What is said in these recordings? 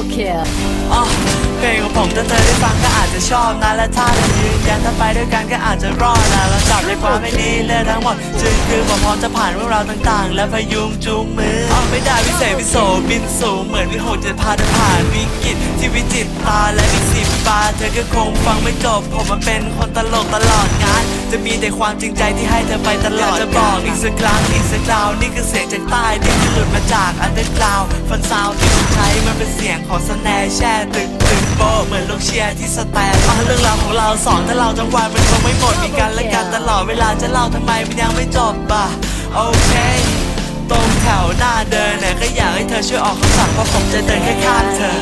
Double kill. อ๋อเพลงของผมถ้าเธอได้ฟังก็อาจจะชอบนะและถ้าเธอยืนยันถ้าไปด้วยกันก็อาจจะรอดนะเราจับในความไม่ดีเลยทั้งหมดจึงคือผมพร้อมจะผ่านเรื่องราวต่างๆ และพยุงจูงมืออ๋อไม่ได้วิเศษวิโสบินสูงเหมือนวิหกจะพาเธอผ่านวิกฤตที่วิจิตตาและมีสิบบาเธอก็คงฟังไม่จบผมมันเป็นคนตลกตลอดงาน จะมีแต่ความจริงใจที่ให้เธอไปตลอดจะบอกอีกสักครั้งอีกสักคราวนี่คือเสียงจากใต้ที่หลุดมาจากอันเดอร์กราวฟันซาวที่ใช้มันเป็นเสียงของสแนร์แช่ตึกตึกโบเหมือนลูกเชียร์ที่สแตนอะเรื่องราวของเราสองถ้าเราจังหวะมันคงไม่หมดมีกันและกันตลอดเวลาจะเล่าทำไมมันยังไม่จบอะโอเคตรงแถวหน้าเดินเนี่ยก็อยากให้เธอช่วยออกคำสั่งเพราะผมจะเดินแค่ข้างเธอ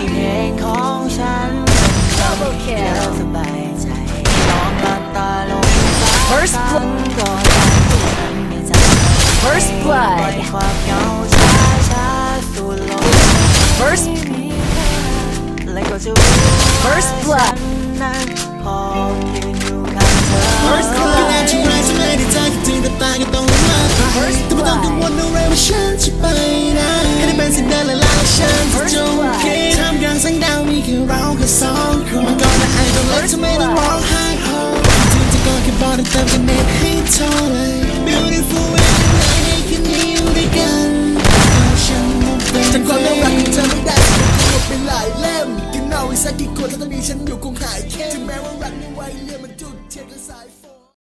First blood. First. First blood. เอาอีกสักกี่คนถ้าตอนนี้ฉันอยู่คงหายเข้มถึงแม้ว่ารักไม่ไหวเรื่องมันจุดเทียนกับสาย